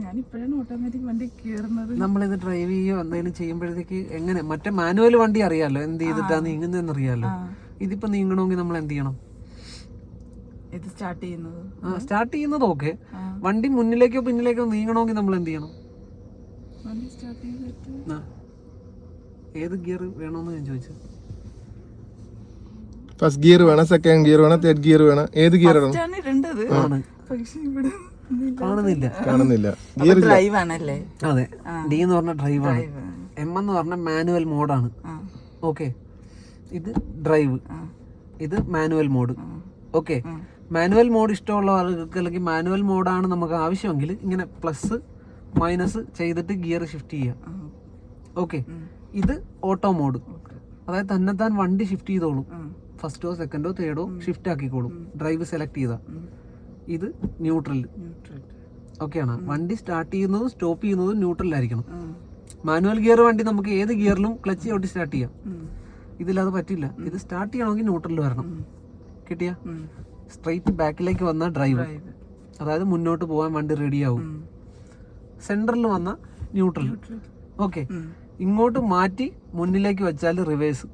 ഞാനിപ്പോഴാണ് automatic വണ്ടി കയറുന്നത് നമ്മളിത് ഡ്രൈവ് ചെയ്യോ എന്തെങ്കിലും ചെയ്യുമ്പോഴത്തേക്ക് എങ്ങനെ? മറ്റേ മാനുവൽ വണ്ടി അറിയാലോ എന്ത് ചെയ്തിട്ടാ നീങ്ങുന്നതെന്ന് അറിയാലോ. ഇതിപ്പോ നീങ്ങണമെങ്കിൽ നമ്മൾ എന്ത് ചെയ്യണം? ഇത് സ്റ്റാർട്ട് ചെയ്യുന്നത്. ആ സ്റ്റാർട്ട് ചെയ്യുന്നത് ഓക്കെ. വണ്ടി മുന്നിലേക്കോ പിന്നിലേക്കോ നീങ്ങണമെങ്കിൽ നമ്മൾ എന്ത് ചെയ്യണം? വണ്ടി സ്റ്റാർട്ട് ചെയ്തിട്ട് ഏത് ഗിയർ വേണമെന്ന് ഞാൻ ചോദിച്ചു. ഫസ്റ്റ് ഗിയർ വേണം സെക്കൻഡ് ഗിയർ വേണം തേർഡ് ഗിയർ വേണം. ഏത് ഗിയർ വേണം? ആണ് ഇടേണ്ടത് ആണ്. പക്ഷെ ഇവിടെ കാണുന്നില്ല. കാണുന്നില്ല. ഗിയർ ഡ്രൈവ് ആണല്ലേ അതെ. ഡി എന്ന് പറഞ്ഞ ഡ്രൈവാണ്. ഡ്രൈവ്. എം എന്ന് പറഞ്ഞ മാനുവൽ മോഡാണ്. ഓക്കെ. ഇത് ഡ്രൈവ്. ഇത് manual mode. Okay. Manual mode ഇഷ്ടമുള്ള ആളുകൾക്ക് അല്ലെങ്കിൽ മാനുവൽ മോഡാണ് നമുക്ക് ആവശ്യമെങ്കിൽ ഇങ്ങനെ പ്ലസ് മൈനസ് ചെയ്തിട്ട് ഗിയർ ഷിഫ്റ്റ് ചെയ്യാം ആ. ഓക്കെ. ഇത് ഓട്ടോ മോഡ്. അതായത് തന്നെത്താൻ വണ്ടി ഷിഫ്റ്റ് ചെയ്തോളും. ഫസ്റ്റോ സെക്കൻഡോ തേർഡോ ഷിഫ്റ്റ് ആക്കിക്കോളും. ഡ്രൈവ് സെലക്ട് ചെയ്താ. ഉം. ഇത് ന്യൂട്രൽ ഓക്കെയാണ്. വണ്ടി സ്റ്റാർട്ട് ചെയ്യുന്നതും സ്റ്റോപ്പ് ചെയ്യുന്നതും ന്യൂട്രലായിരിക്കണം ആയിരിക്കണം. മാനുവൽ ഗിയർ വണ്ടി നമുക്ക് ഏത് ഗിയറിലും ക്ലച്ച് ചവിട്ടി സ്റ്റാർട്ട് ചെയ്യാം. ഇതില്ലാതെ ഇതിലത് പറ്റില്ല. ഇത് സ്റ്റാർട്ട് ചെയ്യണമെങ്കിൽ ന്യൂട്രലിൽ വരണം. കിട്ടിയ. സ്ട്രൈറ്റ് ബാക്കിലേക്ക് വന്ന ഡ്രൈവ് അതായത് മുന്നോട്ട് പോകാൻ വണ്ടി റെഡിയാവും ആവും. സെൻട്രലിൽ വന്ന ന്യൂട്രൽ ഓക്കെ ഇങ്ങോട്ട് മാറ്റി മുന്നിലേക്ക് വെച്ചാൽ റിവേഴ്സ്.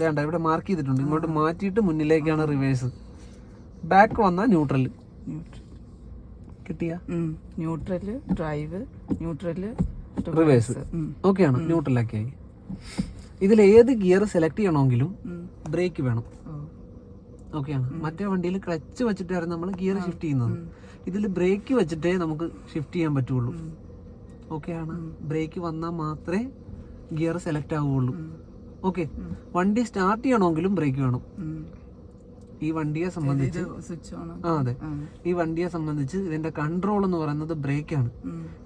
വേണ്ട ഇവിടെ മാർക്ക് ചെയ്തിട്ടുണ്ട്. ഇങ്ങോട്ട് മാറ്റിയിട്ട് മുന്നിലേക്കാണ് റിവേഴ്സ് ബാക്ക് വന്ന ന്യൂട്രൽ കിട്ടിയ? Neutral drive neutral reverse. ഉം. ന്യൂട്രലൊക്കെ ആയി ഇതിൽ ഏത് ഗിയർ സെലക്ട് ചെയ്യണമെങ്കിലും ബ്രേക്ക് വേണം. ഓക്കെയാണ്. മറ്റേ വണ്ടിയിൽ ക്ലച്ച് വെച്ചിട്ടായിരുന്നു നമ്മൾ ഗിയർ ഷിഫ്റ്റ് ചെയ്യുന്നത്. ഇതിൽ ബ്രേക്ക് വെച്ചിട്ടേ നമുക്ക് ഷിഫ്റ്റ് ചെയ്യാൻ പറ്റുള്ളൂ. ഓക്കെയാണ്. ബ്രേക്ക് വന്നാൽ മാത്രമേ ഗിയർ സെലക്ട് ആവുകയുള്ളൂ. ഓക്കെ. വണ്ടി സ്റ്റാർട്ട് ചെയ്യണമെങ്കിലും ബ്രേക്ക് വേണം. ഈ വണ്ടിയെ സംബന്ധിച്ച് ആ അതെ. ഈ വണ്ടിയെ സംബന്ധിച്ച് ഇതിന്റെ കൺട്രോൾ എന്ന് പറയുന്നത് ബ്രേക്കാണ്.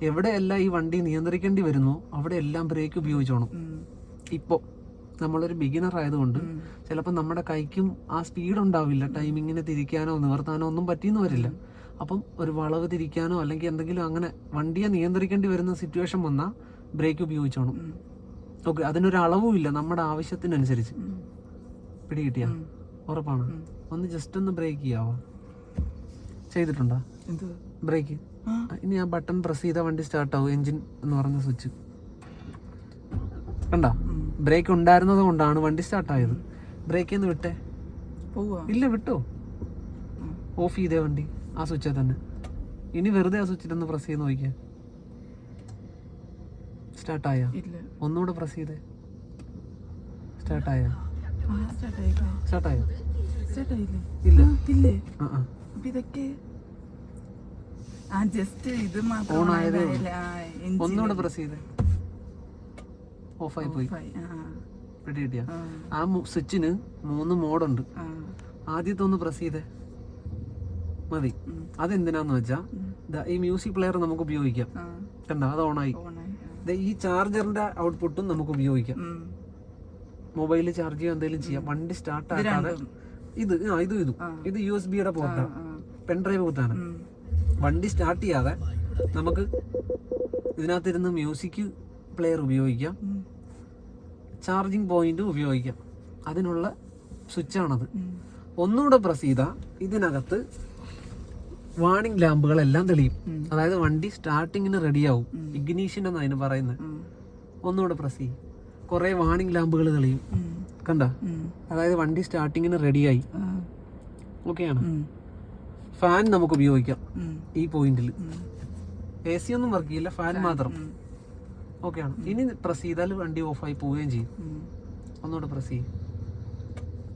എവിടെയെല്ലാം ഈ വണ്ടി നിയന്ത്രിക്കേണ്ടി വരുന്നോ അവിടെ എല്ലാം ബ്രേക്ക് ഉപയോഗിച്ചോണം. ഇപ്പോ ഇപ്പോൾ നമ്മളൊരു ബിഗിനർ ആയതുകൊണ്ട്. ചിലപ്പോൾ നമ്മുടെ കൈക്കും ആ സ്പീഡ് ഉണ്ടാവില്ല. ടൈമിങ്ങിനെ തിരിക്കാനോ നിവർത്താനോ ഒന്നും പറ്റിയെന്ന് വരില്ല. അപ്പം ഒരു വളവ് തിരിക്കാനോ അല്ലെങ്കിൽ എന്തെങ്കിലും അങ്ങനെ വണ്ടിയെ നിയന്ത്രിക്കേണ്ടി വരുന്ന സിറ്റുവേഷൻ വന്നാൽ ബ്രേക്ക് ഉപയോഗിച്ചോണം. ഓക്കെ അതിനൊരു അളവുമില്ല നമ്മുടെ ആവശ്യത്തിനനുസരിച്ച്. പിടികിട്ടിയാ. പിടി ഉറപ്പാണ്. ഒന്ന് ജസ്റ്റ് ഒന്ന് ബ്രേക്ക് ചെയ്യാവോ? ചെയ്തിട്ടുണ്ടോ? ബ്രേക്ക് ഇനി ആ ബട്ടൺ പ്രസ് ചെയ്താൽ വണ്ടി സ്റ്റാർട്ട് ആവും എഞ്ചിൻ എന്ന് പറഞ്ഞ സ്വിച്ച് കണ്ടോ? ബ്രേക്ക് ഉണ്ടായിരുന്നത് കൊണ്ടാണ് വണ്ടി സ്റ്റാർട്ട് ആയത്. ബ്രേക്ക് ഒന്ന് വിട്ടേ. ഇല്ല വിട്ടോ? ഓഫ് ചെയ്തേ വണ്ടി ആ സ്വിച്ചാ തന്നെ. ഇനി വെറുതെ ആ സ്വിച്ചിട്ടൊന്ന് പ്രസ് ചെയ്ത് നോക്കിയാ. സ്റ്റാർട്ടായ ഒന്നുകൂടെ പ്രസ് ചെയ്തേ. സ്റ്റാർട്ടായ സ്റ്റാർട്ടായ ആയില്ലേ? ഇല്ല. ആ, ഇല്ലേ? ആ ആ. അപ്പൊ ഇതൊക്കെ ആ ജസ്റ്റ് ഇത് മാത്രം ഒന്നുകൂടെ പ്രസ് ചെയ്തേ. ഓഫായി പോയി off ആ, കിട്ടിയ സ്വിച്ചിന് മൂന്ന് മോഡുണ്ട്. ആദ്യത്തെ ഒന്ന് പ്രസ് ചെയ്തേ. മതി. അതെന്തിനാന്ന് വെച്ചാ ഈ മ്യൂസിക് പ്ലെയർ നമുക്ക് ഉപയോഗിക്കാം. കണ്ട? അത് ഓണായി. ഈ ചാർജറിന്റെ ഔട്ട്പുട്ടും നമുക്ക് ഉപയോഗിക്കാം. മൊബൈൽ മൊബൈലിൽ ചാർജ് ചെയ്യാൻ എന്തെങ്കിലും ചെയ്യാം. വണ്ടി സ്റ്റാർട്ട് ആക്കാതെ. ഇത് ആ ഇത് ഇതും. ഇത് യു എസ് ബിയുടെ പോർട്ടാണ് പെൻ പെൻഡ്രൈവ് പോർട്ടാണ് വണ്ടി സ്റ്റാർട്ട് ചെയ്യാതെ നമുക്ക് ഇതിനകത്തിരുന്ന് മ്യൂസിക് പ്ലെയർ ഉപയോഗിക്കാം. ചാർജിങ് പോയിന്റ് ഉപയോഗിക്കാം. അതിനുള്ള സ്വിച്ചാണത്. ഒന്നുകൂടെ പ്രസ് ചെയ്താൽ ഇതിനകത്ത് വാണിംഗ് ലാമ്പുകളെല്ലാം തെളിയും. അതായത് വണ്ടി സ്റ്റാർട്ടിങ്ങിന് റെഡിയാവും ഇഗ്നീഷൻ എന്നാണ് അതിന് പറയുന്നത്. ഒന്നുകൂടെ പ്രസ് ചെയ്യും. കുറേ വാണിംഗ് ലാമ്പുകൾ തെളിയും. കണ്ട. അതായത് വണ്ടി സ്റ്റാർട്ടിങ്ങിന് റെഡിയായി ഓക്കെയാണ്. ഫാൻ നമുക്ക് ഉപയോഗിക്കാം ഈ പോയിന്റിൽ എ സി ഒന്നും വർക്ക് ചെയ്യില്ല ഫാൻ മാത്രം. ഓക്കെയാണ്. ഇനി പ്രസ് ചെയ്താൽ വണ്ടി ഓഫായി പോവുകയും ചെയ്യും. ഒന്നുകൂടെ പ്രസ് ചെയ്യും.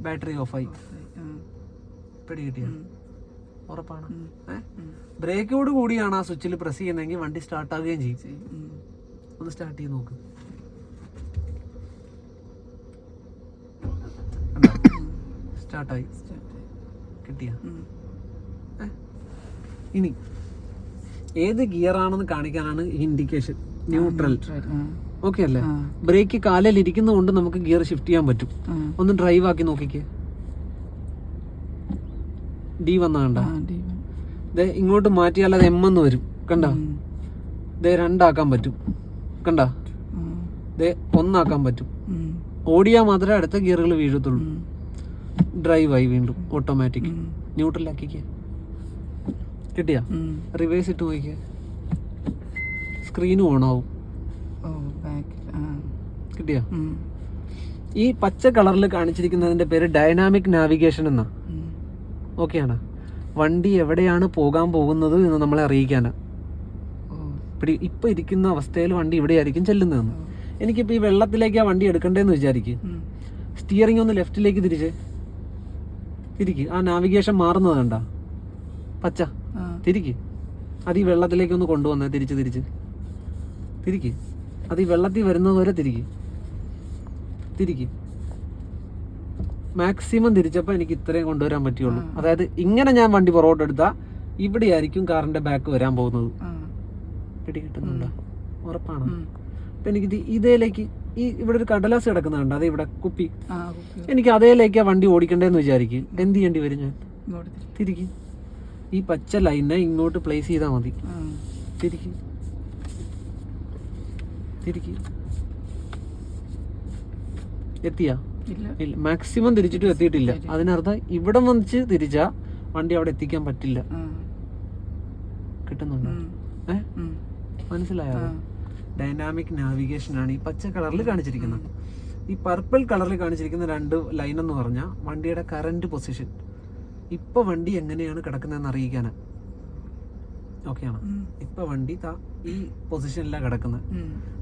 ബാറ്ററി ഓഫായി ആയി. പിടി കിട്ടിയ? ഉറപ്പാണ്. ബ്രേക്കോട് കൂടിയാണ് ആ സ്വിച്ചിൽ പ്രസ് ചെയ്യുന്നതെങ്കിൽ വണ്ടി സ്റ്റാർട്ട് ആവുകയും ചെയ്യും. ഒന്ന് സ്റ്റാർട്ട് ചെയ്ത് നോക്ക്. സ്റ്റാർട്ടായി. കിട്ടിയ? ഇനി ഏത് ഗിയർ ആണെന്ന് കാണിക്കാനാണ് ഇൻഡിക്കേഷൻ ന്യൂട്രൽ ഓക്കെ അല്ലേ? ബ്രേക്ക് കാലിൽ ഇരിക്കുന്നതുകൊണ്ട് നമുക്ക് ഗിയർ ഷിഫ്റ്റ് ചെയ്യാൻ പറ്റും. ഒന്ന് ഡ്രൈവ് ആക്കി നോക്കിക്കേ. ഡി വന്ന കണ്ട ആ, D1. ദേ ഇങ്ങോട്ട് മാറ്റിയാൽ അത് എം എന്ന് വരും. കണ്ട? ദേ രണ്ടാക്കാൻ പറ്റും. കണ്ട? ദേ ഒന്നാക്കാൻ പറ്റും. ഓടിയാ ഓടിയാൽ മാത്രമേ അടുത്ത ഗിയറുകൾ വീഴത്തുള്ളൂ. ഉം, ഡ്രൈവ് ആയി വീണ്ടും ഓട്ടോമാറ്റിക് ഉം. ന്യൂട്രലാക്കിക്കേ. കിട്ടിയാ? റിവേഴ്സ് ഇട്ട് നോക്കിയ സ്ക്രീനും ഓൺ ആവും ഓ ബാക്കിൽ ആ. കിട്ടിയാ? ഈ പച്ച കളറിൽ കാണിച്ചിരിക്കുന്നതിന്റെ പേര് ഡൈനാമിക് നാവിഗേഷൻ എന്നാ. ഓക്കെയാണ് വണ്ടി എവിടെയാണ് പോകാൻ പോകുന്നത് എന്ന് നമ്മളെ അറിയിക്കാനാ. ഇപ്പം ഇപ്പം ഇപ്പൊ ഇരിക്കുന്ന അവസ്ഥയിൽ വണ്ടി ഇവിടെയായിരിക്കും ചെല്ലുന്നതെന്ന്. എനിക്കിപ്പോൾ ഈ വെള്ളത്തിലേക്ക് ആ വണ്ടി എടുക്കണ്ടേന്ന് വിചാരിക്കും. സ്റ്റിയറിംഗ് ഒന്ന് ലെഫ്റ്റിലേക്ക് തിരിച്ച്. തിരിക്ക്. ആ നാവിഗേഷൻ മാറുന്നത് കണ്ട? പച്ച. തിരിക്ക്. അത് ഈ വെള്ളത്തിലേക്ക് ഒന്ന് കൊണ്ടുവന്നേ തിരിച്ച് തിരിച്ച്. തിരിക്ക്. അത് ഈ വെള്ളത്തിൽ വരുന്നത് വരെ തിരിക്ക്. തിരിക്ക്. മാക്സിമം തിരിച്ചപ്പോൾ എനിക്ക് ഇത്രയും കൊണ്ടുവരാൻ പറ്റുള്ളൂ. അതായത് ഇങ്ങനെ ഞാൻ വണ്ടി പുറകോട്ട് എടുത്താൽ ഇവിടെയായിരിക്കും കാറിന്റെ ബാക്ക് വരാൻ പോകുന്നത്. ആ. പിടി കിട്ടുന്നുണ്ടോ? ഉറപ്പാണ്. അപ്പൊ എനിക്കിത് ഇതേലേക്ക് ഈ ഇവിടെ ഒരു കടലാസ് കിടക്കുന്നുണ്ട്. അതെ ഇവിടെ കുപ്പി. എനിക്ക് അതേലേക്കാ വണ്ടി ഓടിക്കണ്ടേന്ന് വിചാരിക്കും. എന്ത് ചെയ്യേണ്ടി വരും ഞാൻ? തിരിക്കും. ഈ പച്ച ലൈനെ ഇങ്ങോട്ട് പ്ലേസ് ചെയ്താൽ മതി. തിരിക്കും. തിരിക്ക്. എത്തിയാ? ഇല്ല. മാക്സിമം തിരിച്ചിട്ടും എത്തിയിട്ടില്ല. അതിനർത്ഥം ഇവിടെ വന്നിച്ച് തിരിച്ചാ വണ്ടി അവിടെ എത്തിക്കാൻ പറ്റില്ല. കിട്ടുന്നുണ്ട്? ഏ? മനസ്സിലായോ. ഡൈനാമിക് നാവിഗേഷൻ ആണ് ഈ പച്ച കളറിൽ കാണിച്ചിരിക്കുന്നത്. ഈ പർപ്പിൾ കളറിൽ കാണിച്ചിരിക്കുന്ന രണ്ട് ലൈൻ എന്ന് പറഞ്ഞാൽ വണ്ടിയുടെ കറന്റ് പൊസിഷൻ. ഇപ്പൊ വണ്ടി എങ്ങനെയാണ് കിടക്കുന്നതെന്ന് അറിയിക്കാനാ. ഓക്കെയാണ്. ഇപ്പൊ വണ്ടി ഈ പൊസിഷനിലാണ് കിടക്കുന്നത്.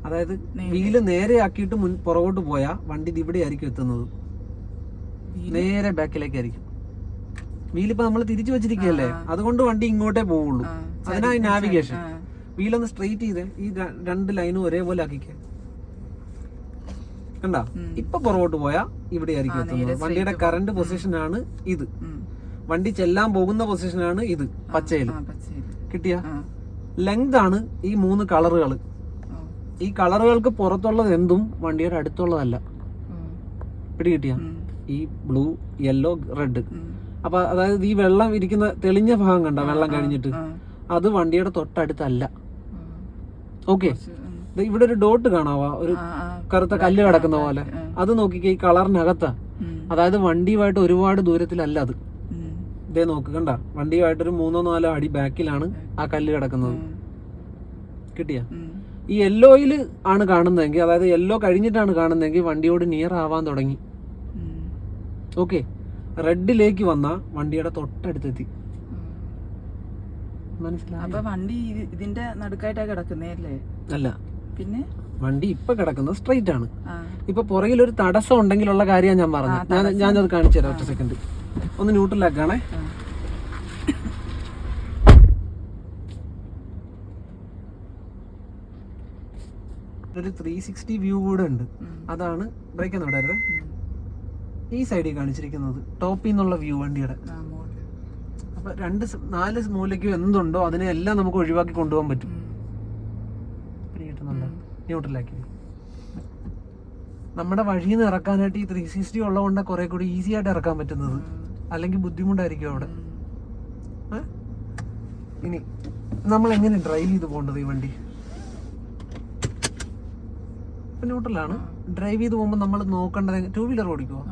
അതായത്. വീൽ നേരെ ആക്കിയിട്ട് മുൻ പുറകോട്ട് പോയാൽ വണ്ടി ഇത് ഇവിടെ ആയിരിക്കും എത്തുന്നത്. നേരെ ബാക്കിലേക്കായിരിക്കും. വീലിപ്പോ നമ്മൾ തിരിച്ചു വെച്ചിരിക്കുകയല്ലേ? അതുകൊണ്ട് വണ്ടി ഇങ്ങോട്ടേ പോവുള്ളൂ. അതിനാ നാവിഗേഷൻ. വീലൊന്ന് സ്ട്രെയിറ്റ് ചെയ്തേ ഈ രണ്ട് ലൈനും ഒരേപോലെ ആക്കിക്കേ. കണ്ട. ഇപ്പൊ പുറകോട്ട് പോയാ ഇവിടെ ആയിരിക്കും എത്തുന്നത്. വണ്ടിയുടെ പൊസിഷൻ ആണ് ഇത്. വണ്ടി ചെല്ലാൻ പോകുന്ന പൊസിഷൻ ആണ് ഇത് പച്ചയിൽ. കിട്ടിയ? ലെങ്ത് ആണ് ഈ മൂന്ന് കളറുകൾ ഈ കളറുകൾക്ക് പുറത്തുള്ളത് എന്തും വണ്ടിയുടെ അടുത്തുള്ളതല്ല. പിടി കിട്ടിയ? ഈ ബ്ലൂ യെല്ലോ റെഡ്. അപ്പൊ അതായത് ഈ വെള്ളം ഇരിക്കുന്ന തെളിഞ്ഞ ഭാഗം കണ്ട വെള്ളം കഴിഞ്ഞിട്ട്? അത് വണ്ടിയുടെ തൊട്ടടുത്തല്ല. ഓക്കെ ഇവിടെ ഒരു ഡോട്ട് കാണാവാ? ഒരു. കറുത്ത കല്ല് കിടക്കുന്ന പോലെ. അത് നോക്കിക്കേ ഈ കളറിനകത്ത. അതായത് വണ്ടിയുമായിട്ട് ഒരുപാട് ദൂരത്തിലല്ല അത്. ഇതേ നോക്ക് കണ്ട? വണ്ടിയുമായിട്ടൊരു മൂന്നോ നാലോ അടി ബാക്കിലാണ് ആ കല്ല് കിടക്കുന്നത്. കിട്ടിയ? ഈ യെല്ലോയിൽ ആണ് കാണുന്നതെങ്കിൽ അതായത് യെല്ലോ കഴിഞ്ഞിട്ടാണ് കാണുന്നതെങ്കിൽ വണ്ടിയോട് നിയർ ആവാൻ തുടങ്ങി. ഓക്കെ. റെഡിലേക്ക് വന്ന വണ്ടിയുടെ തൊട്ടടുത്തെത്തി. അപ്പൊ വണ്ടി ഇതിന്റെ നടുക്കായിട്ടാ കിടക്കുന്നേ അല്ലേ? അല്ല. പിന്നെ? വണ്ടി ഇപ്പൊ കിടക്കുന്നത് സ്ട്രൈറ്റ് ആണ്. ഇപ്പൊ പുറകിൽ ഒരു തടസ്സം ഉണ്ടെങ്കിലുള്ള കാര്യമാണ് ഞാൻ പറഞ്ഞത് ഞാൻ ഞാനത് കാണിച്ചു തരാം ഒറ്റ സെക്കൻഡ് ഒന്ന് ന്യൂട്രലാക്കാണേ. ഒരു ത്രീ സിക്സ്റ്റി വ്യൂ കൂടെ ഉണ്ട്. അതാണ് ബ്രേക്ക് എന്ന് വിടരുത് ഈ സൈഡിൽ കാണിച്ചിരിക്കുന്നത്. ടോപ്പിൽ നിന്നുള്ള വ്യൂ വണ്ടിയുടെ. അപ്പൊ രണ്ട് നാല് മൂലയ്ക്കും എന്തുണ്ടോ അതിനെ എല്ലാം നമുക്ക് ഒഴിവാക്കി കൊണ്ടുപോകാൻ പറ്റും. ന്യൂട്രലാക്കി. നമ്മുടെ വഴിയിൽ നിന്ന് ഇറക്കാനായിട്ട് ഈ ത്രീ സിക്സ്റ്റി ഉള്ളതുകൊണ്ട് കുറെ കൂടി ഈസി ആയിട്ട് ഇറക്കാൻ പറ്റുന്നത്. അല്ലെങ്കിൽ ബുദ്ധിമുട്ടായിരിക്കും അവിടെ. ഇനി നമ്മൾ എങ്ങനെ ഡ്രൈവ് ചെയ്ത് പോകേണ്ടത് ഈ വണ്ടി? ന്യൂട്രലാണ്. ഡ്രൈവ് ചെയ്ത് പോകുമ്പോൾ നമ്മൾ നോക്കേണ്ടത് ടൂ വീലർ ഓടിക്കുമോ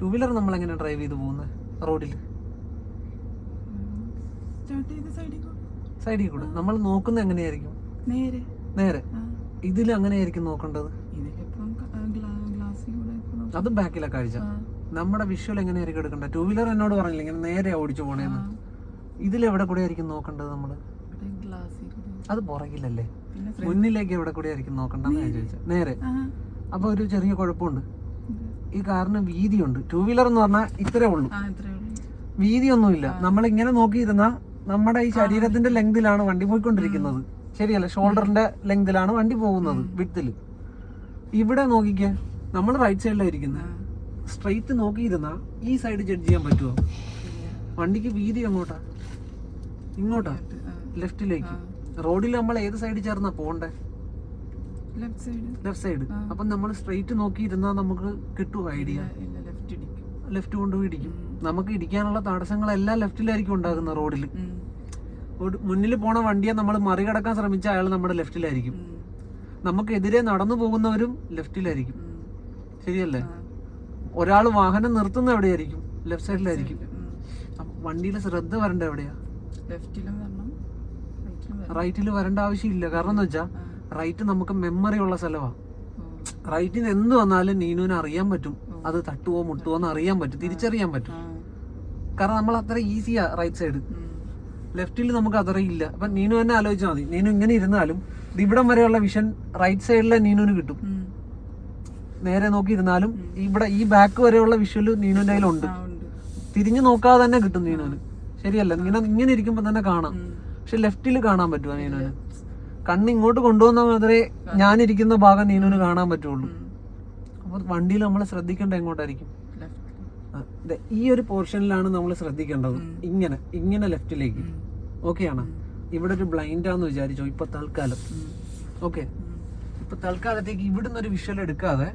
ടൂ വീലർ നമ്മൾ എങ്ങനെ ഡ്രൈവ് ചെയ്ത് പോകുന്നത് റോഡിൽ സൈഡിൽ കൂടെ. നമ്മൾ നോക്കുന്നത് എങ്ങനെയായിരിക്കും? നേരെ. നേരെ. ഇതിൽ അങ്ങനെയായിരിക്കും നോക്കേണ്ടത്? അത് ബാക്കിലെ കാഴ്ച. നമ്മുടെ വിഷ്വൽ എങ്ങനെയായിരിക്കും എടുക്കേണ്ടത്? ടൂ വീലർ എന്നോട് പറഞ്ഞില്ല ഇങ്ങനെ നേരെ ഓടിച്ചു പോണേന്ന്. ഇതിൽ എവിടെ കൂടെ ആയിരിക്കും നോക്കേണ്ടത് നമ്മൾ അത് പുറകിലല്ലേ. മുന്നിലേക്ക് എവിടെ കൂടെ ആയിരിക്കും നോക്കണ്ടെന്ന് ഞാൻ ചോദിച്ചത് നേരെ. അപ്പൊ ഒരു ചെറിയ കുഴപ്പമുണ്ട്. ഈ കാറിന് വീതിയുണ്ട്. ടൂ വീലർ എന്ന് പറഞ്ഞാൽ ഇത്രേ ഉള്ളൂ. വീതിയൊന്നുമില്ല. നമ്മൾ ഇങ്ങനെ നോക്കിയിരുന്ന നമ്മുടെ ഈ ശരീരത്തിന്റെ ലെങ്തിലാണ് വണ്ടി പോയിക്കൊണ്ടിരിക്കുന്നത്. ശരിയല്ല ഷോൾഡറിന്റെ ലെങ്തിലാണ് വണ്ടി പോകുന്നത് വിട്ടിൽ ഇവിടെ നോക്കിക്കേ നമ്മൾ റൈറ്റ് സൈഡിലായിരിക്കുന്നത് സ്ട്രൈറ്റ് സ്ട്രെയിറ്റ് നോക്കിയിരുന്ന ഈ സൈഡ് ജഡ്ജ് ചെയ്യാൻ പറ്റുമോ വണ്ടിക്ക് വീതി എങ്ങോട്ടാ? ഇങ്ങോട്ടാ. ലെഫ്റ്റിലേക്ക് റോഡിൽ നമ്മൾ ഏത് സൈഡിൽ ചേർന്നാ പോണ്ടേ ലെഫ്റ്റ് സൈഡ് അപ്പൊ സൈഡ് നമ്മൾ സ്ട്രെയിറ്റ് നോക്കിയിരുന്നാ നമുക്ക് കിട്ടുമോ ഐഡിയ ലെഫ്റ്റ് കൊണ്ട് ഇടിക്കും. നമുക്ക് ഇരിക്കാനുള്ള തടസ്സങ്ങളെല്ലാം ലെഫ്റ്റിലായിരിക്കും ഉണ്ടാകുന്ന റോഡിൽ. മുന്നിൽ പോണ വണ്ടിയെ നമ്മൾ മറികടക്കാൻ ശ്രമിച്ച അയാൾ നമ്മുടെ ലെഫ്റ്റിലായിരിക്കും. നമുക്കെതിരെ നടന്നു പോകുന്നവരും ലെഫ്റ്റിലായിരിക്കും. ശരിയല്ലേ? ഒരാൾ വാഹനം നിർത്തുന്ന എവിടെയായിരിക്കും? ലെഫ്റ്റ് സൈഡിലായിരിക്കും. വണ്ടിയിലെ ശ്രദ്ധ വരേണ്ട എവിടെയാ? റൈറ്റിൽ വരേണ്ട ആവശ്യമില്ല. കാരണം എന്ന് വെച്ചാൽ റൈറ്റ് നമുക്ക് മെമ്മറി ഉള്ള സ്ഥലമാണ്. റൈറ്റിന് എന്ത് വന്നാലും നീനുവിന് അറിയാൻ പറ്റും. അത് തട്ടുവോ മുട്ടുവോ എന്ന് അറിയാൻ പറ്റും. തിരിച്ചറിയാൻ പറ്റും. കാരണം നമ്മൾ അത്ര ഈസിയാ റൈറ്റ് സൈഡ് ലെഫ്റ്റിൽ നമുക്ക് അത്രയില്ല അപ്പൊ നീനു തന്നെ ആലോചിച്ചാൽ മതി. നീനു ഇങ്ങനെ ഇരുന്നാലും ഇവിടം വരെയുള്ള വിഷൻ റൈറ്റ് സൈഡിലെ നീനുവിന് കിട്ടും. നേരെ നോക്കി ഇരുന്നാലും ഇവിടെ ഈ ബാക്ക് വരെയുള്ള വിഷ്വൽ നീനുവിന്റെ കയ്യിലുണ്ട്. തിരിഞ്ഞു നോക്കാതെ തന്നെ കിട്ടും നീനുവിന്. ശരിയല്ല. ഇങ്ങനെ ഇങ്ങനെ ഇരിക്കുമ്പോ തന്നെ കാണാം. പക്ഷെ ലെഫ്റ്റിൽ കാണാൻ പറ്റുമോ നീനുവിന്? കണ്ണ് ഇങ്ങോട്ട് കൊണ്ടുവന്നാൽ മാത്രമേ ഞാനിരിക്കുന്ന ഭാഗം നീനുവിന് കാണാൻ പറ്റുള്ളൂ. അപ്പോൾ അപ്പൊ വണ്ടിയിൽ നമ്മൾ ശ്രദ്ധിക്കേണ്ട എങ്ങോട്ടായിരിക്കും? ഈ ഒരു പോർഷനിലാണ് നമ്മൾ ശ്രദ്ധിക്കേണ്ടത്. ഇങ്ങനെ ഇങ്ങനെ ലെഫ്റ്റിലേക്ക്. ആണ്? ഇവിടെ ഒരു ബ്ലൈൻഡ് ബ്ലൈൻഡാന്ന് വിചാരിച്ചോ? ഇപ്പൊ തൽക്കാലം. ഓക്കെ ഇപ്പൊ തൽക്കാലത്തേക്ക് ഇവിടുന്ന് ഒരു വിഷ്വൽ എടുക്കാതെ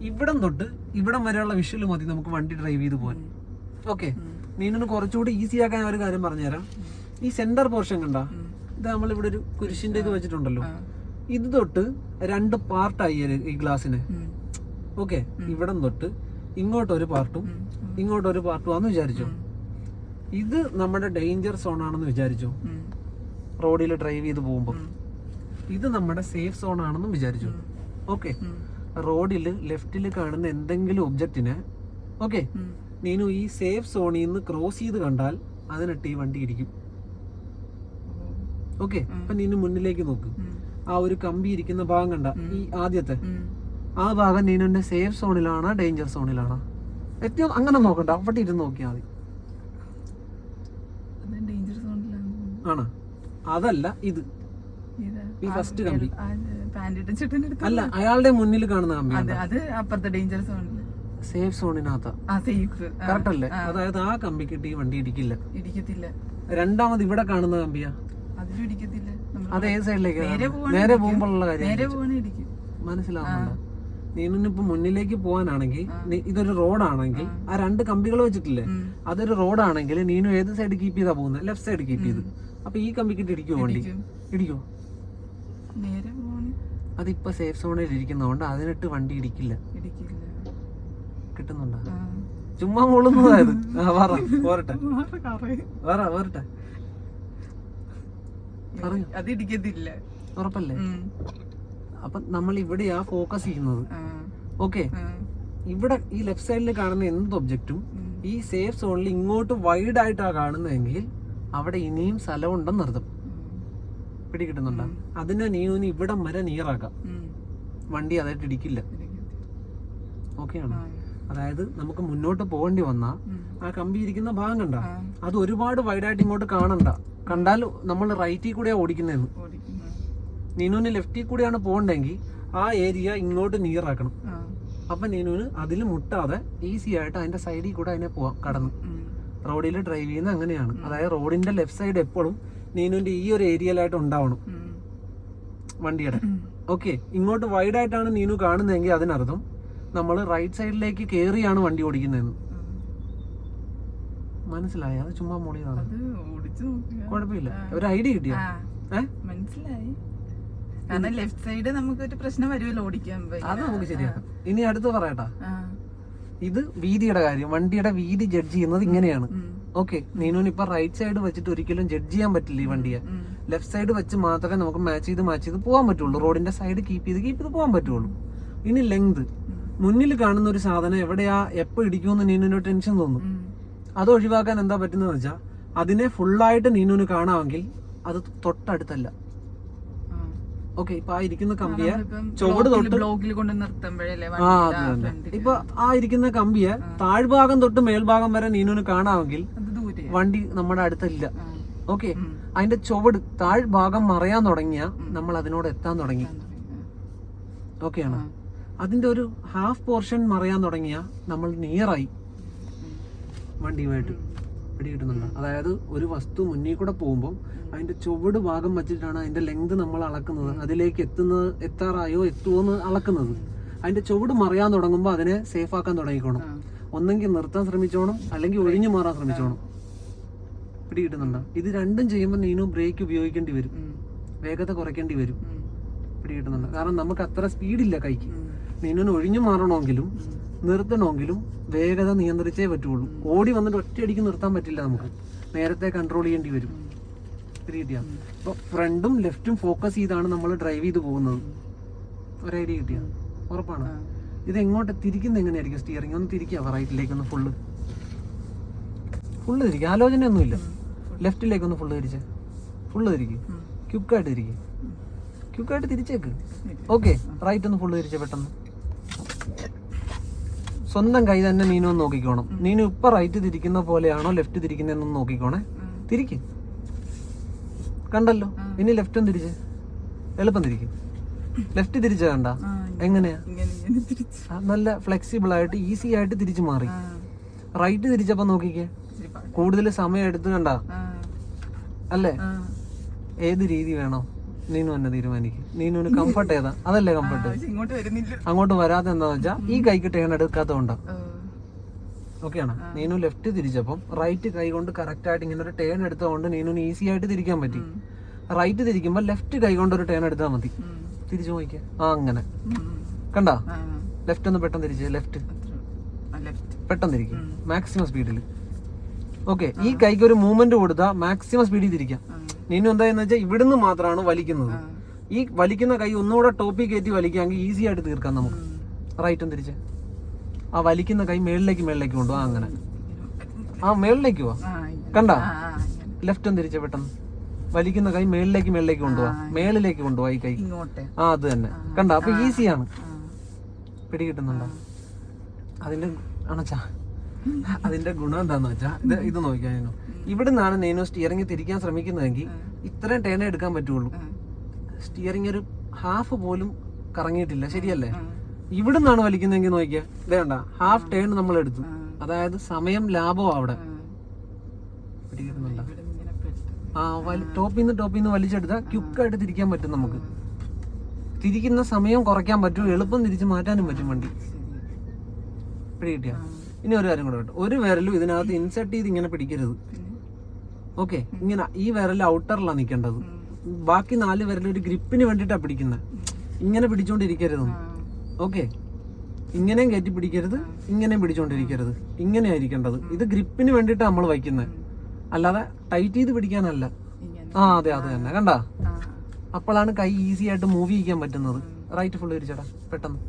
ഇവിടം തൊട്ട് ഇവിടം വരെയുള്ള വിഷ്വൽ മതി നമുക്ക് വണ്ടി ഡ്രൈവ് ചെയ്ത് പോകാൻ ഓക്കെ മീനിന് കുറച്ചുകൂടി ഈസി ആക്കാൻ ഒരു കാര്യം പറഞ്ഞുതരാം. ഈ സെന്റർ പോർഷൻ കണ്ട? ഇത് നമ്മൾ ഇവിടെ ഒരു കുരിശിന്റെ ഇത് വെച്ചിട്ടുണ്ടല്ലോ. ഇത് തൊട്ട് രണ്ട് പാർട്ടായി ഈ ഗ്ലാസ്സിന് ഉം. ഓക്കെ ഇവിടം തൊട്ട് ഇങ്ങോട്ടൊരു പാർട്ടും. ഇങ്ങോട്ടൊരു പാർട്ടും ആണെന്ന് വിചാരിച്ചു ഇത് നമ്മുടെ ഡേഞ്ചർ സോൺ ആണെന്ന് വിചാരിച്ചു. റോഡിൽ ഡ്രൈവ് ചെയ്ത് പോകുമ്പോൾ ഇത് നമ്മുടെ സേഫ് സോൺ ആണെന്നും വിചാരിച്ചു. ഓക്കെ റോഡിൽ ലെഫ്റ്റിൽ കാണുന്ന എന്തെങ്കിലും ഒബ്ജക്റ്റിനെ ഓക്കെ. നീനു ഈ സേഫ് സോണിൽ നിന്ന് ക്രോസ് ചെയ്ത് കണ്ടാൽ അതിനിട്ട് ഈ വണ്ടി ഇരിക്കും ഓക്കെ അപ്പൊ നീനു മുന്നിലേക്ക് നോക്ക്. ആ ഒരു കമ്പി ഇരിക്കുന്ന ഭാഗം കണ്ട ഈ ആദ്യത്തെ. ആ ഭാഗം നീനുവിന്റെ സേഫ് സോണിലാണോ ഡേഞ്ചർ സോണിലാണോ ഏറ്റവും അങ്ങനെ നോക്കണ്ട അവിടെ ഇരുന്ന് നോക്കിയാൽ മതി. ആണ്. അതല്ല ഇത്. ഈ ഫസ്റ്റ് കമ്പി. അല്ല അയാളുടെ മുന്നിൽ കാണുന്ന കമ്പി സേഫ് സോണിനകത്താ കറക്റ്റ് അല്ലേ? അതായത് ആ കമ്പിക്കിട്ട് ഈ വണ്ടി ഇടിക്കില്ല. ഇടിക്കത്തില്ല. രണ്ടാമത് ഇവിടെ കാണുന്ന കമ്പിയാ. അത് ഏത് സൈഡിലേക്ക് നേരെ. പോകുമ്പോഴുള്ള കാര്യം മനസ്സിലാവുന്നുണ്ടോ? നീനിപ്പോ മുന്നിലേക്ക് പോകാനാണെങ്കിൽ ഇതൊരു റോഡാണെങ്കിൽ ആ. രണ്ട് കമ്പികൾ വെച്ചിട്ടില്ലേ. അതൊരു റോഡാണെങ്കിൽ നീനു ഏത് സൈഡ് കീപ്പ് ചെയ്താ പോകുന്നത് ലെഫ്റ്റ് സൈഡ് കീപ്പ് ചെയ്ത്. അപ്പൊ ഈ കമ്പിക്കിട്ട് ഇടിക്കുമോ വണ്ടി? ഇടിക്കും. ഇടിക്കോ? അതിപ്പോ സേഫ് സോണിൽ ഇരിക്കുന്നതുകൊണ്ട് അതിനിട്ട് വണ്ടി ഇടിക്കില്ല. കിട്ടുന്നുണ്ടോ? ചുമ്മാ പറ പോരട്ടെ. വേറെ പോരട്ടെ. അത് ഇടിക്കത്തില്ല. ഉറപ്പല്ലേ. അപ്പൊ നമ്മൾ ഇവിടെയാ ഫോക്കസ് ചെയ്യുന്നത്. ഓക്കെ ഇവിടെ ഈ ലെഫ്റ്റ് സൈഡിൽ കാണുന്ന എന്ത് ഒബ്ജക്റ്റും ഈ സേഫ് സോണിൽ ഇങ്ങോട്ട് വൈഡ് ആയിട്ടാ കാണുന്നതെങ്കിൽ അവിടെ ഇനിയും സ്ഥലം ഉണ്ടെന്ന് അർത്ഥം. പിടികിട്ടുന്നുണ്ടോ? അതിനെ നീ ഒന്ന് ഇവിടം വരെ നിയറാക്കാം. വണ്ടി അതായിട്ട് ഇടിക്കില്ല. ഓക്കെയാണ് അതായത് നമുക്ക് മുന്നോട്ട് പോകേണ്ടി വന്ന ആ കമ്പി ഇരിക്കുന്ന ഭാഗം കണ്ട. അത് ഒരുപാട് വൈഡായിട്ട് ഇങ്ങോട്ട് കാണണ്ട. കണ്ടാൽ നമ്മൾ റൈറ്റിൽ കൂടെയാണ് ഓടിക്കുന്നതെന്ന്. ഓടിക്കുന്നു. നീനുവിന് ലെഫ്റ്റിൽ കൂടെയാണ് പോകണ്ടെങ്കിൽ ആ ഏരിയ ഇങ്ങോട്ട് നിയർ ആക്കണം. അപ്പൊ നീനുവിന് അതിൽ മുട്ടാതെ ഈസി ആയിട്ട് അതിന്റെ സൈഡിൽ കൂടെ അതിനെ പോവാം കടന്ന്. റോഡിൽ ഡ്രൈവ് ചെയ്യുന്ന അങ്ങനെയാണ്. അതായത് റോഡിന്റെ ലെഫ്റ്റ് സൈഡ് എപ്പോഴും നീനുവിന്റെ ഈ ഒരു ഏരിയയിലായിട്ട് ഉണ്ടാവണം. വണ്ടിയുടെ. ഓക്കെ ഇങ്ങോട്ട് വൈഡ് ആയിട്ടാണ് നീനു കാണുന്നതെങ്കിൽ അതിനർത്ഥം നമ്മൾ റൈറ്റ് സൈഡിലേക്ക് കയറിയാണ് വണ്ടി ഓടിക്കുന്നതെന്ന്. മനസ്സിലായി? അത് ചുമ്മാ മോളിയതാണ്. കുഴപ്പമില്ല. ഒരു ഐഡിയ കിട്ടിയോ? ഏഹ് മനസ്സിലായി. കാരണം ലെഫ്റ്റ് സൈഡ് നമുക്ക് ഒരു പ്രശ്നം വരുമല്ലോ ഓടിക്കാൻ അത് നമുക്ക് ശരിയാക്കാം. ഇനി അടുത്ത് പറയട്ടാ. ഇത് വീതിയുടെ കാര്യം. വണ്ടിയുടെ വീതി ജഡ്ജ് ചെയ്യുന്നത് ഇങ്ങനെയാണ്. ഓക്കെ നീനുവിന് ഇപ്പൊ റൈറ്റ് സൈഡ് വെച്ചിട്ട് ഒരിക്കലും ജഡ്ജ് ചെയ്യാൻ പറ്റില്ല ഈ വണ്ടിയെ. ലെഫ്റ്റ് സൈഡ് വെച്ച് മാത്രമേ നമുക്ക് മാച്ച് ചെയ്ത് മാച്ച് ചെയ്ത് പോകാൻ പറ്റുള്ളൂ. റോഡിന്റെ സൈഡ് കീപ്പ് ചെയ്ത് കീപ്പ് ചെയ്ത് പോകാൻ പറ്റുള്ളൂ. ഇനി ലെങ്ത് മുന്നിൽ കാണുന്ന ഒരു സാധനം എവിടെയാ എപ്പോ ഇടിക്കുമെന്ന് നീനുവിന് ടെൻഷൻ തോന്നും. അത് ഒഴിവാക്കാൻ എന്താ പറ്റുന്നത് വെച്ചാൽ അതിനെ ഫുള്ളായിട്ട് നീനുവിന് കാണാമെങ്കിൽ അത് തൊട്ടടുത്തല്ല. ഓക്കെ ഇപ്പൊ ആ ഇരിക്കുന്ന കമ്പിയെ ചുവട് തൊട്ട് ബ്ലോക്കിൽ കൊണ്ട് നിർത്തുമ്പോഴല്ലേ ആ വണ്ടിയുടെ അത് ആ തന്നെ ഇപ്പൊ ആ ഇരിക്കുന്ന കമ്പിയെ താഴ്ഭാഗം തൊട്ട് മേൽഭാഗം വരെ നീനുവിന് കാണാമെങ്കിൽ വണ്ടി നമ്മുടെ അടുത്തില്ല. ഓക്കെ അതിന്റെ ചുവട് താഴ്ഭാഗം മറയാൻ തുടങ്ങിയ നമ്മൾ അതിനോട് എത്താൻ തുടങ്ങി. ഓക്കെയാണ് അതിന്റെ ഒരു ഹാഫ് പോർഷൻ മറയാൻ തുടങ്ങിയ നമ്മൾ നിയറായി വണ്ടിയുമായിട്ട്. പിടികിട്ടുന്നുണ്ട് അതായത് ഒരു വസ്തു മുന്നിൽ കൂടെ പോകുമ്പോൾ അതിന്റെ ചുവട് ഭാഗം വെച്ചിട്ടാണ് അതിന്റെ ലെങ്ത് നമ്മൾ അളക്കുന്നത്. അതിലേക്ക് എത്തുന്നത് എത്താറായോ എത്തുമോ എന്ന് അളക്കുന്നത്. അതിന്റെ ചുവട് മറിയാൻ തുടങ്ങുമ്പോൾ അതിനെ സേഫ് ആക്കാൻ തുടങ്ങിക്കോണം. ഒന്നെങ്കിൽ നിർത്താൻ ശ്രമിച്ചോണം അല്ലെങ്കിൽ ഒഴിഞ്ഞു മാറാൻ ശ്രമിച്ചോണം. പിടികിട്ടുന്നുണ്ടോ ഇത് രണ്ടും ചെയ്യുമ്പോൾ നീനു ബ്രേക്ക് ഉപയോഗിക്കേണ്ടി വരും. വേഗത കുറയ്ക്കേണ്ടി വരും. പിടി പിടികിട്ടുന്നുണ്ട് കാരണം നമുക്ക് അത്ര സ്പീഡില്ല കൈക്ക്. നീനു നീനുവിന് ഒഴിഞ്ഞു മാറണമെങ്കിലും നിർത്തണമെങ്കിലും വേഗത നിയന്ത്രിച്ചേ പറ്റുള്ളൂ. ഓടി വന്നിട്ട് ഒറ്റയടിക്ക് നിർത്താൻ പറ്റില്ല നമുക്ക്. നേരത്തെ കൺട്രോൾ ചെയ്യേണ്ടി വരും. രീതിയാണ് ഇപ്പൊ ഫ്രണ്ടും ലെഫ്റ്റും ഫോക്കസ് ചെയ്താണ് നമ്മൾ ഡ്രൈവ് ചെയ്ത് പോകുന്നത്. ഒരു ഐഡിയ കിട്ടിയ. ഉറപ്പാണ്. ഇത് എങ്ങോട്ട് തിരിക്കുന്ന എങ്ങനെയായിരിക്കും സ്റ്റിയറിംഗ് ഒന്ന് തിരിക്കുക റൈറ്റിലേക്ക് ഒന്ന് ഫുള്ള് ഫുള്ള് തിരിക്കുക ആലോചന ഒന്നുമില്ല ലെഫ്റ്റിലേക്ക് ഒന്ന് ഫുള്ള് തിരിച്ച്. ഫുള്ള് തിരിക്കും. ക്യുക്കായിട്ട് തിരിക്കും. ക്യുക്കായിട്ട് തിരിച്ചേക്ക്. ഓക്കെ റൈറ്റ് ഒന്ന് ഫുള്ള് തിരിച്ച് പെട്ടെന്ന്. സ്വന്തം കൈ തന്നെ നീനു നോക്കിക്കോണം. നീനു ഇപ്പൊ റൈറ്റ് തിരിക്കുന്ന പോലെയാണോ ലെഫ്റ്റ് തിരിക്കുന്നതെന്ന് നോക്കിക്കോണേ. തിരിക്ക്. കണ്ടല്ലോ? ഇനി ലെഫ്റ്റ് തിരിച്ച്? എളുപ്പം തിരിക്കും. ലെഫ്റ്റ് തിരിച്ച കണ്ട? എങ്ങനെയാ? നല്ല ഫ്ലെക്സിബിൾ ആയിട്ട് ഈസി ആയിട്ട് തിരിച്ചു മാറി. റൈറ്റ് തിരിച്ചപ്പോ നോക്കിക്കേ. കൂടുതൽ സമയം എടുത്തു കണ്ട? അല്ലേ. ഏത് രീതി വേണോ? നീനു തന്നെ തീരുമാനിക്കും. നീനുവിന് കംഫർട്ട് ഏതാ? അതല്ലേ കംഫർട്ട് ഇങ്ങോട്ട് വരുന്നില്ല. അങ്ങോട്ട് വരാതെ എന്താന്ന് വെച്ചാ ഈ കൈക്ക് ടേൺ എടുക്കാത്തതുകൊണ്ടാ ഓ, ഓക്കെയാണ് നീനു ലെഫ്റ്റ് തിരിച്ചപ്പം റൈറ്റ് കൈ കൊണ്ട് കറക്റ്റ് ആയിട്ട് ഇങ്ങനെ ഒരു ടേൺ എടുത്തതുകൊണ്ട് നീനുവിന് ഈസി ആയിട്ട് തിരിക്കാൻ പറ്റി. റൈറ്റ് തിരിക്കുമ്പോൾ ലെഫ്റ്റ് കൈ കൊണ്ട് ഒരു ടേൺ എടുത്താൽ മതി. തിരിച്ചു നോക്കിയാ ആ അങ്ങനെ. കണ്ടാ? ലെഫ്റ്റ് ഒന്ന് പെട്ടെന്ന് തിരിച്ച് ലെഫ്റ്റ്. പെട്ടെന്ന് തിരിക്കും. മാക്സിമം സ്പീഡിൽ ഓക്കെ ഈ കൈക്ക് ഒരു മൂവ്മെന്റ് കൊടുത്താൽ മാക്സിമം സ്പീഡിൽ തിരിക്കാം. ആ, നീനു എന്തായെന്ന് വെച്ചാൽ ഇവിടുന്ന് മാത്രമാണ് വലിക്കുന്നത്. ഈ വലിക്കുന്ന കൈ ഒന്നുകൂടെ ടോപ്പിൽ കയറ്റി വലിക്കാമെങ്കിൽ ഈസി ആയിട്ട് തീർക്കാം നമുക്ക്. റൈറ്റും തിരിച്ച്. ആ വലിക്കുന്ന കൈ മേളിലേക്ക് മേളിലേക്ക് കൊണ്ടുപോകാം അങ്ങനെ. ആ മേളിലേക്ക് പോവാ കണ്ട. ലെഫ്റ്റും തിരിച്ച് പെട്ടെന്ന്. വലിക്കുന്ന കൈ മേളിലേക്ക് മേളിലേക്ക് കൊണ്ടുപോവാ മേളിലേക്ക് കൊണ്ടുപോവാ ഈ കൈ. ആ അത് തന്നെ. കണ്ട? അപ്പൊ ഈസിയാണ് പിടികിട്ടുന്നുണ്ടോ? അതിന്റെ അണച്ചാ അതിന്റെ ഗുണം എന്താന്ന് വെച്ചാ ഇത് ഇത് നോക്കിയാ നേനു ഇവിടുന്നാണ് നെയ്നോ സ്റ്റിയറിംഗ് തിരിക്കാൻ ശ്രമിക്കുന്നതെങ്കിൽ ഇത്രയും ടേൺ എടുക്കാൻ പറ്റുള്ളൂ. സ്റ്റിയറിംഗ് ഒരു ഹാഫ് പോലും കറങ്ങിയിട്ടില്ല. ശരിയല്ലേ? ഇവിടെ ഇവിടുന്നാണ് വലിക്കുന്നതെങ്കിൽ നോക്കിയാ. വേണ്ട. ഹാഫ് ടേൺ നമ്മൾ എടുത്തു. അതായത് സമയം ലാഭം അവിടെ. ആ. ഇവിടെ ടോപ്പിൽ നിന്ന് ടോപ്പിൽ നിന്ന് വലിച്ചെടുത്താൽ ക്യുക്കായിട്ട് തിരിക്കാൻ പറ്റും നമുക്ക്. തിരിക്കുന്ന സമയം കുറയ്ക്കാൻ പറ്റും. എളുപ്പം തിരിച്ച് മാറ്റാനും പറ്റും വണ്ടി. പിടി കിട്ടിയ ഇനി ഒരു കാര്യം കൂടെ കേട്ടോ ഒരു വിരലും ഇതിനകത്ത് ഇൻസെർട്ട് ചെയ്ത് ഇങ്ങനെ പിടിക്കരുത്? ഓക്കെ ഇങ്ങനെ ഈ വിരൽ ഔട്ടറിലാണ് നിൽക്കേണ്ടത് ബാക്കി നാല് വിരൽ ഒരു ഗ്രിപ്പിന് വേണ്ടിയിട്ടാണ് പിടിക്കുന്നത് ഇങ്ങനെ പിടിച്ചോണ്ടിരിക്കരുത്. ഓക്കെ ഇങ്ങനെയും കയറ്റി പിടിക്കരുത് ഇങ്ങനെയും പിടിച്ചോണ്ടിരിക്കരുത്. ഇങ്ങനെ ആയിരിക്കേണ്ടത് ഇത് ഗ്രിപ്പിന് വേണ്ടിയിട്ടാണ് നമ്മൾ വയ്ക്കുന്നത് അല്ലാതെ ടൈറ്റ് ചെയ്ത് പിടിക്കാനല്ല. ആ അതെ അത് തന്നെ. കണ്ട? അപ്പോഴാണ് കൈ ഈസി ആയിട്ട് മൂവ് ചെയ്യാൻ പറ്റുന്നത്. റൈറ്റ് ഫുള്ള് തിരിച്ചടാ പെട്ടെന്ന്.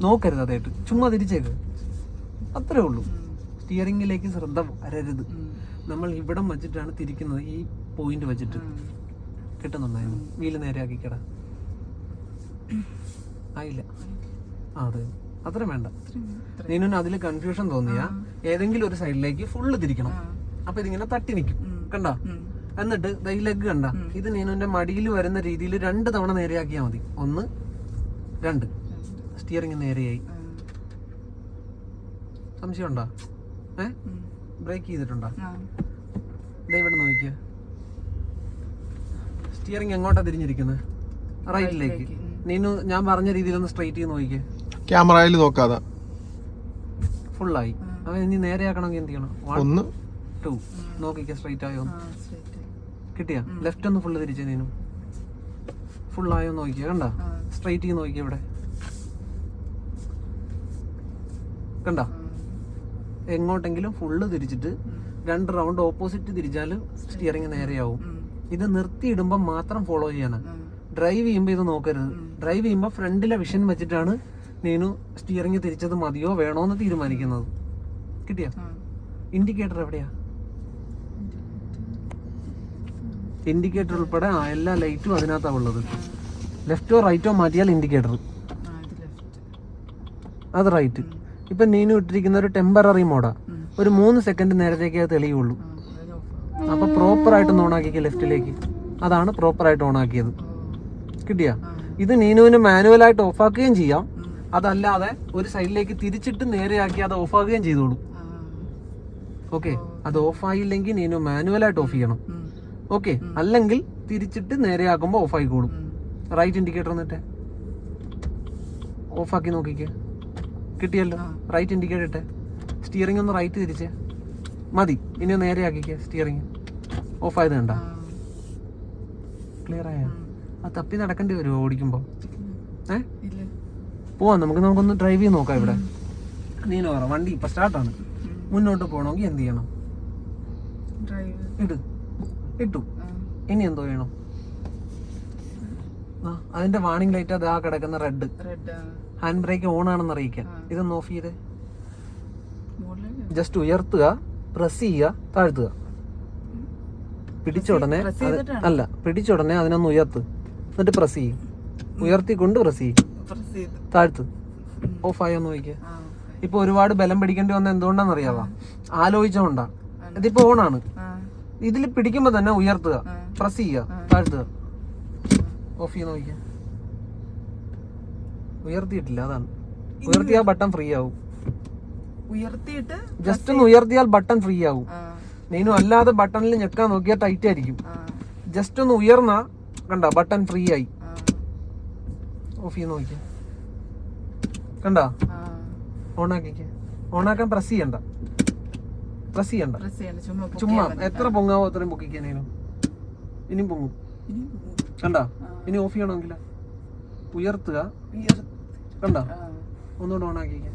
നോക്കരുത് അതായിട്ട്. ചുമ്മാ തിരിച്ചേക്ക്. അത്രേ ഉള്ളൂ. സ്റ്റിയറിംഗിലേക്ക് ശ്രദ്ധ വരരുത്. നമ്മൾ ഇവിടം വെച്ചിട്ടാണ് തിരിക്കുന്നത്. ഈ പോയിന്റ് വെച്ചിട്ട്. കിട്ടുന്നുണ്ടായിരുന്നു. വീൽ നേരെ ആക്കിക്കട ആയില്ല. അതെ. അത്ര വേണ്ട. ഇത്രയും- നീനു അതിൽ കൺഫ്യൂഷൻ തോന്നിയ ഏതെങ്കിലും ഒരു സൈഡിലേക്ക് ഫുള്ള് തിരിക്കണം. അപ്പൊ ഇതിങ്ങനെ തട്ടി നിൽക്കും കണ്ട? എന്നിട്ട് ഈ ലെഗ് കണ്ട? ഇത് നീനുവിന്റെ മടിയിൽ വരുന്ന രീതിയിൽ രണ്ട് തവണ നേരെയാക്കിയാൽ മതി. ഒന്ന് രണ്ട്. സ്റ്റിയറിംഗ് നേരെയായി. സംശയമുണ്ടോ? സംശയം ഉണ്ടോ ഏ? ഉം, ബ്രേക്ക് ചെയ്തിട്ടുണ്ടോ? ദേ ഇവിടെ നോക്കിയ. സ്റ്റിയറിംഗ് എങ്ങോട്ടാ തിരിഞ്ഞിരിക്കുന്നത് റൈറ്റിലേക്ക് നീനു ഞാൻ പറഞ്ഞ രീതിയിൽ ഒന്ന് സ്ട്രൈറ്റ് ചെയ്ത് നോക്കിയേ ക്യാമറയിൽ നോക്കാതെ. ഫുള്ളായി അവൻ ഇനി നേരെയാക്കണമെങ്കിൽ എന്ത് ചെയ്യണം? ഒന്ന്. ടു നോക്കിക്ക സ്ട്രെയിറ്റ് ആയോ? കിട്ടിയ? ലെഫ്റ്റ് ഒന്ന് ഫുള്ള് തിരിച്ചു നീനു. ഫുള്ളായോ നോക്കിയ കണ്ട? സ്ട്രെയിറ്റ് സ്ട്രൈറ്റ് ചെയ്ത് നോക്കിയ ഇവിടെ. കണ്ട? എങ്ങോട്ടെങ്കിലും ഫുള്ള് തിരിച്ചിട്ട് രണ്ട് റൗണ്ട് ഓപ്പോസിറ്റ് തിരിച്ചാൽ സ്റ്റിയറിംഗ് നേരെയാവും. ഇത് നിർത്തിയിടുമ്പോൾ മാത്രം ഫോളോ ചെയ്യണം. ഡ്രൈവ് ചെയ്യുമ്പോൾ ഇത് നോക്കരുത്. ഡ്രൈവ് ചെയ്യുമ്പോൾ ഫ്രണ്ടിലെ വിഷൻ വെച്ചിട്ടാണ് നീനു സ്റ്റിയറിംഗ് തിരിച്ചത് മതിയോ വേണോ എന്ന് തീരുമാനിക്കുന്നത്. കിട്ടിയ? ഇൻഡിക്കേറ്റർ എവിടെയാ? ഇൻഡിക്കേറ്റർ ഉൾപ്പെടെ ആ എല്ലാ ലൈറ്റും അതിനകത്താണ് ഉള്ളത്. ലെഫ്റ്റോ റൈറ്റോ മാറ്റിയാൽ ഇൻഡിക്കേറ്റർ. അത് റൈറ്റ് ഇപ്പൊ നീനു ഇട്ടിരിക്കുന്ന ഒരു ടെമ്പററി മോഡാ ഒരു മൂന്ന് സെക്കൻഡ് നേരത്തേക്ക് അത് തെളിയുള്ളൂ. അപ്പൊ പ്രോപ്പർ ആയിട്ട് ഒന്ന് ഓണാക്കിക്കുക ലെഫ്റ്റിലേക്ക് അതാണ് പ്രോപ്പർ ആയിട്ട് ഓണാക്കിയത് കിട്ടിയ? ഇത് നീനുവിന് മാനുവലായിട്ട് ഓഫാക്കുകയും ചെയ്യാം. അതല്ലാതെ ഒരു സൈഡിലേക്ക് തിരിച്ചിട്ട് നേരെയാക്കി അത് ഓഫ് ഓഫാക്കുകയും ചെയ്തോളൂ. ഓക്കെ അത് ഓഫ് ആയില്ലെങ്കിൽ നീനു മാനുവലായിട്ട് ഓഫ് ചെയ്യണം. ഓക്കെ അല്ലെങ്കിൽ തിരിച്ചിട്ട് നേരെയാക്കുമ്പോൾ ഓഫ് ആയിക്കോളും. റൈറ്റ് ഇൻഡിക്കേറ്റർ എന്നിട്ട്. ആക്കി നോക്കിക്കേ. കിട്ടിയല്ലോ. റൈറ്റ് ഇൻഡിക്കേറ്റർ ഇട്ടെ. സ്റ്റിയറിംഗ് ഒന്ന് റൈറ്റ് തിരിച്ച്. മതി. ഇനി നേരെ ആക്കിക്ക സ്റ്റിയറിംഗ് ഓഫ് ആയത് കണ്ട. ക്ലിയർ ആയ? ആ തപ്പി നടക്കേണ്ടി വരുമോ ഓടിക്കുമ്പോൾ ഏ. പോവാം. നമുക്ക് നമുക്കൊന്ന് ഡ്രൈവ് ചെയ്ത് നോക്കാം ഇവിടെ. നീന പറ വണ്ടി ഇപ്പൊ സ്റ്റാർട്ടാണ്. മുന്നോട്ട് പോകണമെങ്കിൽ എന്ത് ചെയ്യണം. ഇട്. ഇട്ടു. ഇനി എന്തോ ചെയ്യണം? അതിന്റെ വാണിംഗ് ലൈറ്റ് അത് ആ കിടക്കുന്ന red red hand brake on ആണെന്ന് അറിയിക്കാൻ ഇതൊന്ന് ഓഫ് ചെയ്തേ. ജസ്റ്റ് ഉയർത്തുക പ്രസ് ചെയ്യുക താഴ്ത്തുക. പിടിച്ച ഉടനെ press അത് ചെയ്തിട്ടാണോ? അല്ല പിടിച്ച ഉടനെ അതിനൊന്ന് ഉയർത്ത്. എന്നിട്ട് പ്രസ് ചെയ്യും. ഉയർത്തിക്കൊണ്ട് പ്രസ് ചെയ്യും. താഴ്ത്ത്. ഓഫ് ആയോ എന്ന് നോക്കിയേ. ഇപ്പൊ ഒരുപാട് ബലം പിടിക്കേണ്ടി വന്ന എന്തുകൊണ്ടാന്ന് അറിയാവാ? ആലോചിച്ചോണ്ടാ ഇതിപ്പോ ഓണാണ്. ആണ് ഇതിൽ പിടിക്കുമ്പോ തന്നെ ഉയർത്തുക പ്രസ് ചെയ്യുക താഴ്ത്തുക. ഓഫ് ചെയ്ത് നോക്കിയാ ഉയർത്തിയിട്ടില്ല അതാണ്. ഉയർത്തിയാൽ ബട്ടൺ ഫ്രീ ആവും. ഉയർത്തിയിട്ട് ജസ്റ്റ് ഒന്ന് ഉയർത്തിയാൽ ബട്ടൺ ഫ്രീ ആവും. നീനു അല്ലാതെ ബട്ടണിൽ ഞെക്കാൻ നോക്കിയാൽ ടൈറ്റ് ആയിരിക്കും. ജസ്റ്റ് ഒന്ന് ഉയർന്ന കണ്ട ബട്ടൺ ഫ്രീ ആയി. ഓഫ് ചെയ്ത് നോക്കിയ കണ്ട? ഓണാക്കിക്ക്. ഓണാക്കാൻ പ്രസ് ചെയ്യണ്ട. പ്രസ് ചെയ്യണ്ട. ചുമ്മാ എത്ര പൊങ്ങാവോ അത്രയും പൊക്കിക്കാനേനും ഇനിയും പൊങ്ങും. കണ്ട. ഇനി ഓഫ് ചെയ്യണമെങ്കിൽ ഉയർത്തുക. ഉയർ- കണ്ട. ഒന്നുകൂടെ ഓണാക്കിക്ക